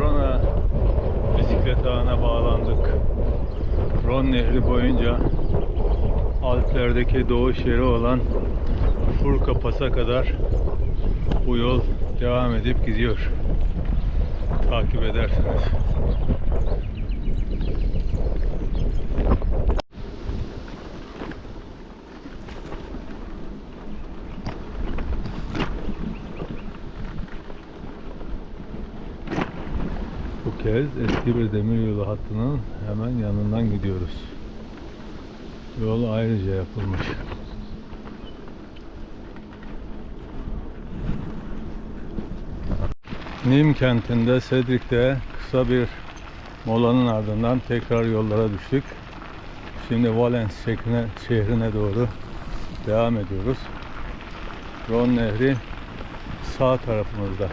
Rona bisiklet ağına bağlandık. Ron Nehri boyunca Alplerdeki doğuş yeri olan Furka Pas'a kadar bu yol devam edip gidiyor. Takip ederseniz. Kez eski bir demiryolu hattının hemen yanından gidiyoruz. Yol ayrıca yapılmış. Nim kentinde Cedric'te kısa bir molanın ardından tekrar yollara düştük. Şimdi Valence şehrine, şehrine doğru devam ediyoruz. Ron Nehri sağ tarafımızda.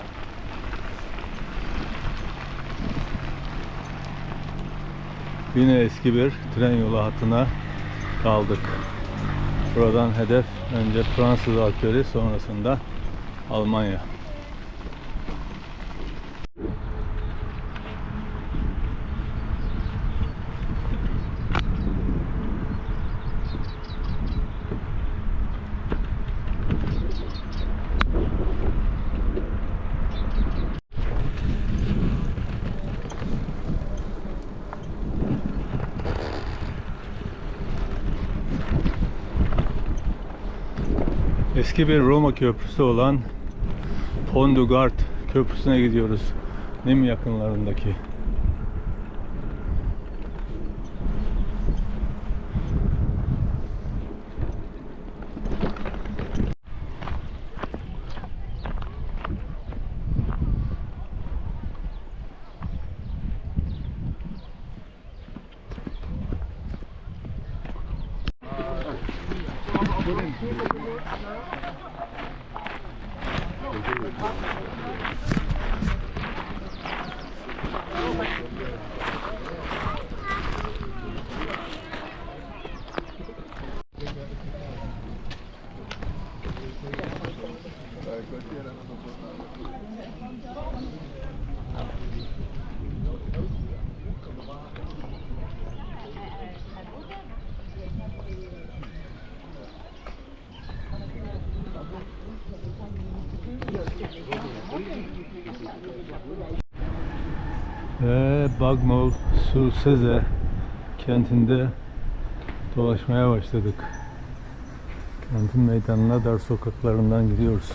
Yine eski bir tren yolu hattına kaldık. Buradan hedef önce Fransız Alpleri sonrasında Almanya. Eski bir Roma köprüsü olan Pont du Gard köprüsüne gidiyoruz. Nim yakınlarındaki. Ve Bagmol sur Seze kentinde dolaşmaya başladık. Kentin meydanına dar sokaklarından gidiyoruz.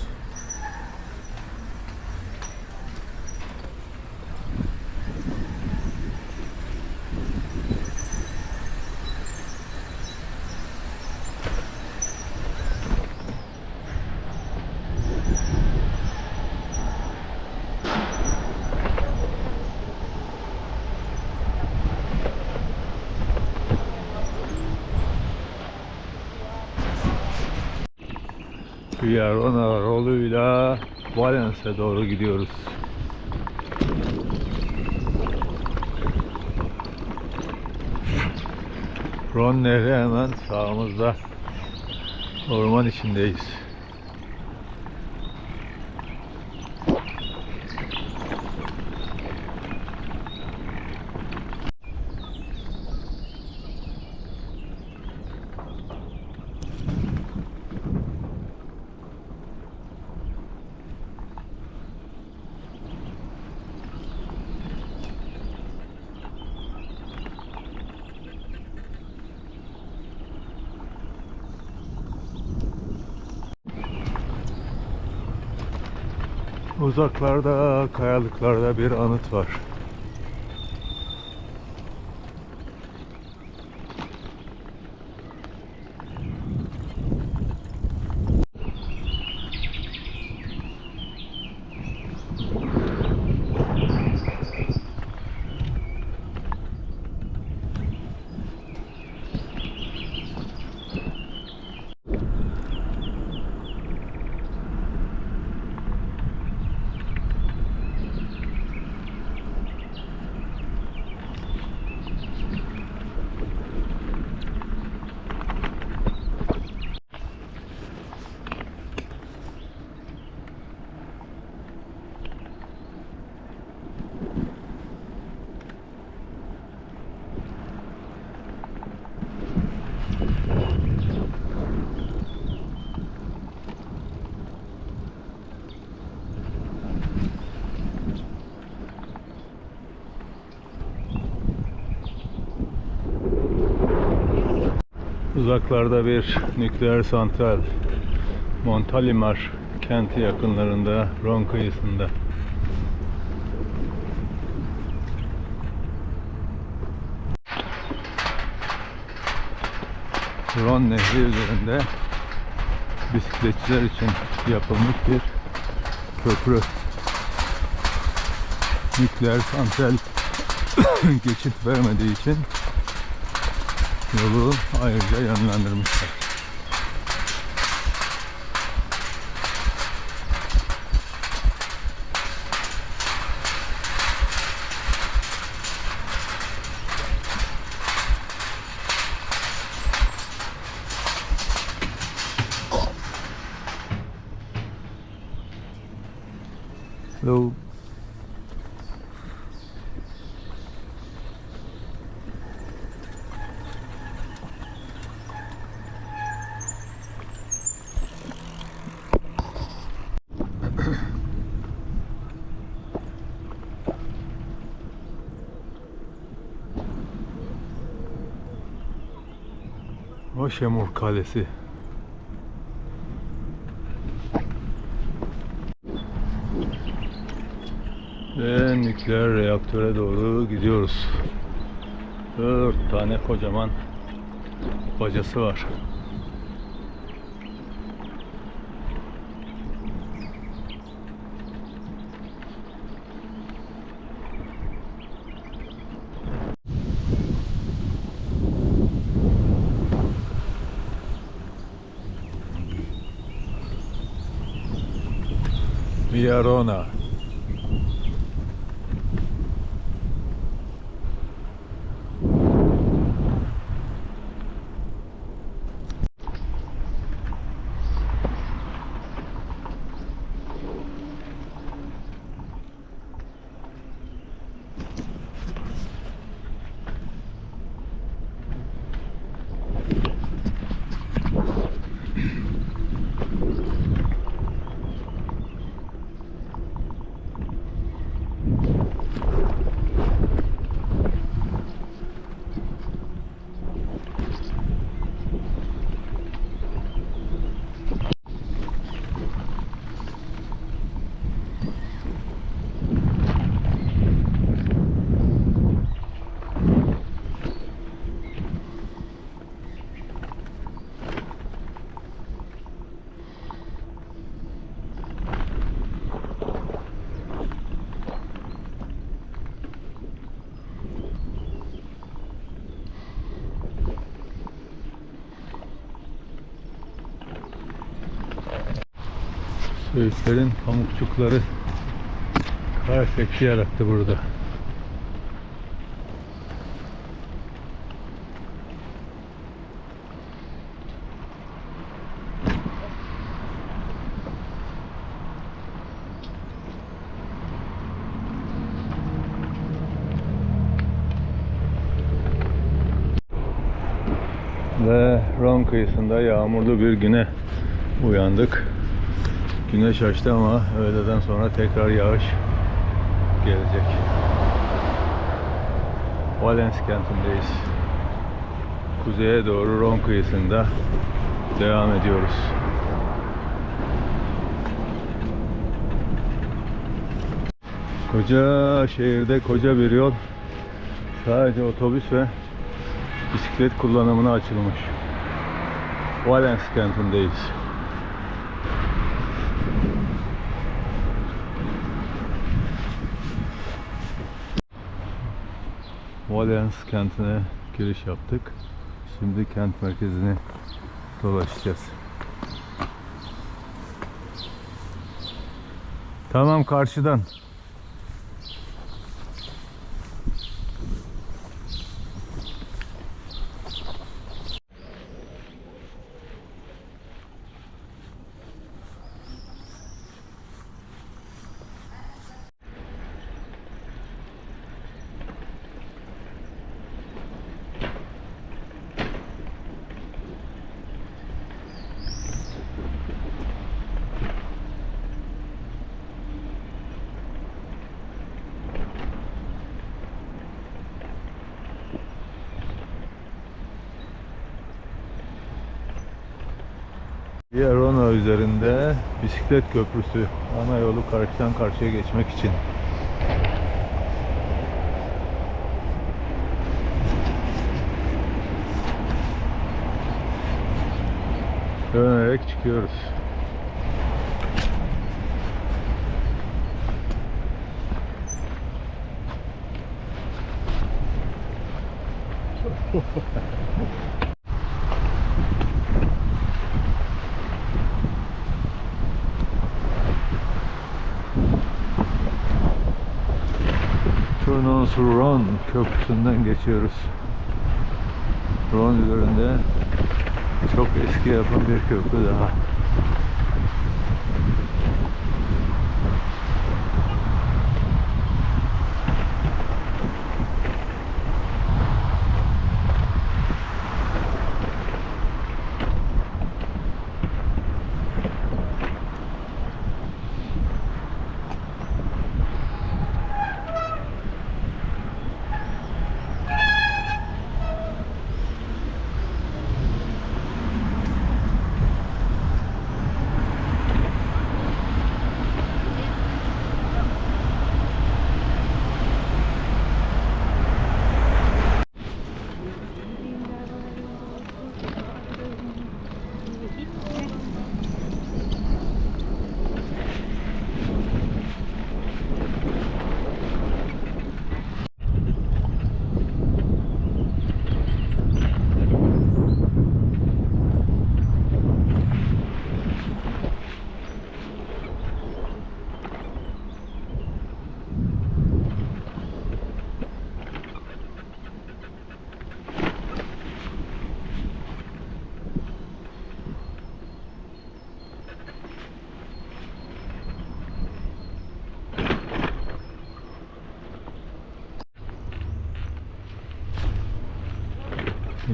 Viyarona yoluyla Valence'e doğru gidiyoruz. Ron Nehri hemen sağımızda. Orman içindeyiz. Uzaklarda, kayalıklarda bir anıt var. Uzaklarda bir nükleer santral. Montalimar kenti yakınlarında Ron kıyısında. Ron Nehri üzerinde bisikletçiler için yapılmış bir köprü. Nükleer santral geçit vermediği için yolu ayrıca yönlendirmişler. Hello. Hoşemur Kalesi. Ve nükleer reaktöre doğru gidiyoruz. Dört tane kocaman bacası var. Via Rona. Söğütlerin pamukçukları kar efekti yarattı burada. Ve Ron kıyısında yağmurlu bir güne uyandık. Güneş açtı ama öğleden sonra tekrar yağış gelecek. Valens kentindeyiz. Kuzeye doğru Ron kıyısında devam ediyoruz. Koca şehirde koca bir yol sadece otobüs ve bisiklet kullanımına açılmış. Valens kentindeyiz. Valens kentine giriş yaptık. Şimdi kent merkezini dolaşacağız. Tamam karşıdan. Via üzerinde bisiklet köprüsü. Ana yolu karşıdan karşıya geçmek için. Dönerek çıkıyoruz. Tournon Ron köprüsünden geçiyoruz. Ron üzerinde çok eski yapım bir köprü daha.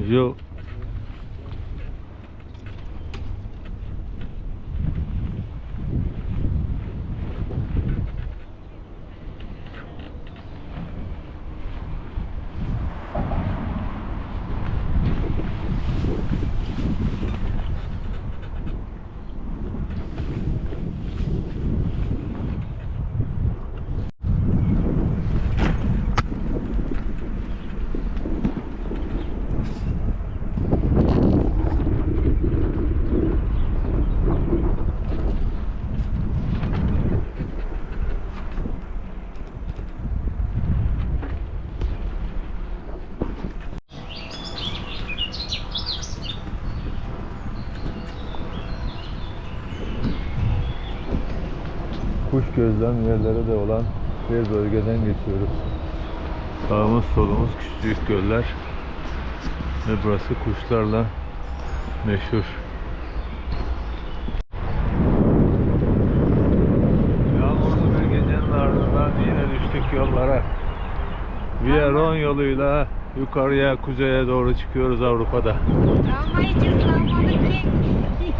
Yo. Kuş gözlem yerleri de olan bir bölgeden geçiyoruz. Sağımız solumuz küçücük göller ve burası kuşlarla meşhur. Yağmurlu bir gecenin ardından yine düştük yollara. Via Ron yoluyla yukarıya kuzeye doğru çıkıyoruz Avrupa'da. Ama hiç ki.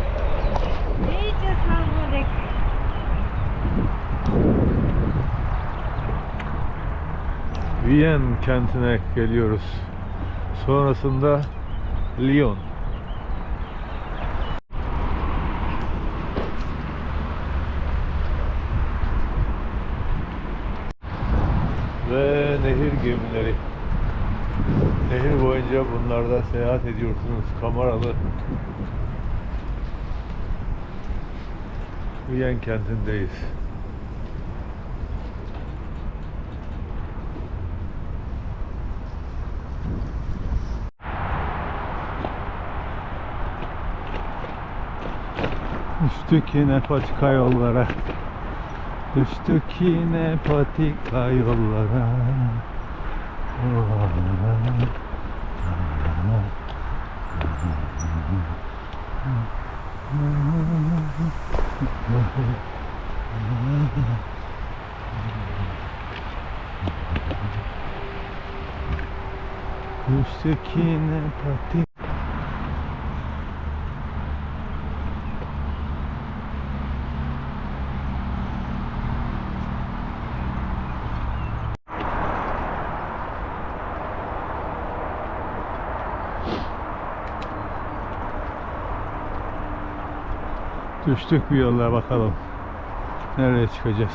Hiç ıslanmadık. Vienne kentine geliyoruz. Sonrasında Lyon. Ve nehir gemileri. Nehir boyunca bunlarda seyahat ediyorsunuz. Kameralı. Vienne kentindeyiz. Düştük yine patika yollara. Düştük yine patika yollara. Düştük yine patika Düştük bir yolla bakalım. Nereye çıkacağız?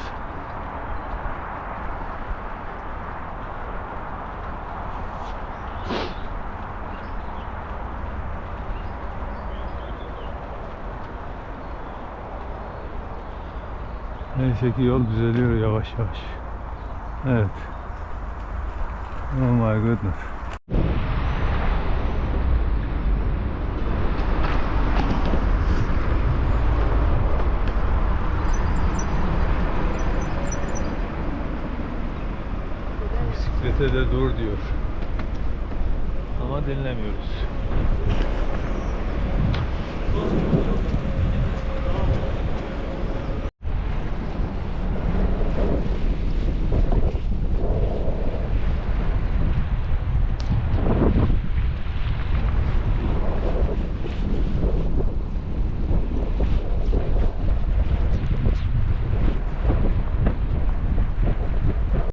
Neyse ki yol düzeliyor yavaş yavaş. Evet. Oh my goodness. Bisiklete de dur diyor. Ama dinlemiyoruz.